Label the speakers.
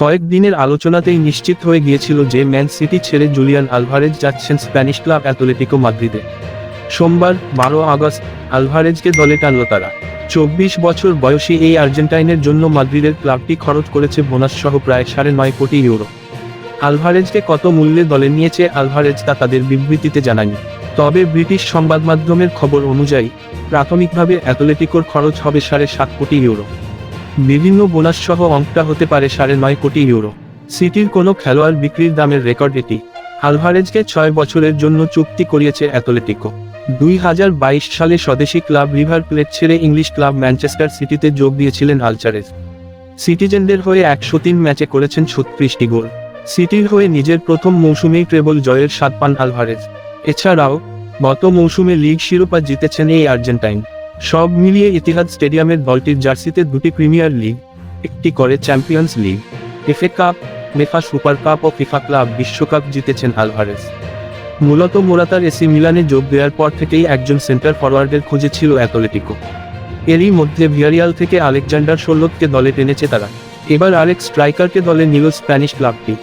Speaker 1: কয়েকদিনের আলোচনাতেই নিশ্চিত হয়ে গিয়েছিল যে ম্যান সিটি ছেড়ে জুলিয়ান আলভারেজ যাচ্ছেন স্প্যানিশ ক্লাব অ্যাথলেটিকো মাদ্রিদে। সোমবার, বারো আগস্ট, আলভারেজকে দলে টানল তারা। চব্বিশ বছর বয়সী এই আর্জেন্টাইনের জন্য মাদ্রিদের ক্লাবটি খরচ করেছে বোনাস সহ প্রায় সাড়ে নয় কোটি ইউরো। আলভারেজকে কত মূল্যে দলে নিয়েছে আলভারেজ তা তাদের বিবৃতিতে জানায়নি। তবে ব্রিটিশ সংবাদ মাধ্যমের খবর অনুযায়ী, প্রাথমিকভাবে অ্যাথলেটিকোর খরচ হবে সাড়ে সাত কোটি ইউরো। বিভিন্ন বোনাস সহ অঙ্কটা হতে পারে সাড়ে নয় কোটি ইউরো। সিটির কোনো খেলোয়াড় বিক্রির দামের রেকর্ড এটি। আলভারেজকে ছয় বছরের জন্য চুক্তি করিয়েছে অ্যাথলেটিকো। দুই হাজার বাইশ সালে স্বদেশী ক্লাব রিভার প্লেট ছেড়ে ইংলিশ ক্লাব ম্যানচেস্টার সিটিতে যোগ দিয়েছিলেন আলচারেজ। সিটিজেনদের হয়ে একশো তিন ম্যাচে করেছেন ছত্রিশটি গোল। সিটির হয়ে নিজের প্রথম মৌসুমেই ট্রেবল জয়ের স্বাদ পান আলভারেজ। এছাড়াও, গত মৌসুমে লিগ শিরোপা জিতেছেন এই আর্জেন্টাইন। সব মিলিয়ে ইতিহাদ স্টেডিয়ামের দলটির জার্সিতে দুটি প্রিমিয়ার লিগ, একটি করে Champions League, FA Cup, UEFA Super Cup ও ফিফা ক্লাব বিশ্বকাপ জিতেছেন আলভারেজ। মূলত মোরাতার এসি মিলানে যোগ দেওয়ার পর থেকেই একজন সেন্টার ফরওয়ার্ডের খোঁজে ছিল অ্যাথলেটিকো। এরই মধ্যে ভিয়ারিয়াল থেকে আলেকজান্ডার সোল্লোতকে দলে টেনেছে তারা। এবার আরেক স্ট্রাইকারকে দলে নিল স্প্যানিশ ক্লাবটি।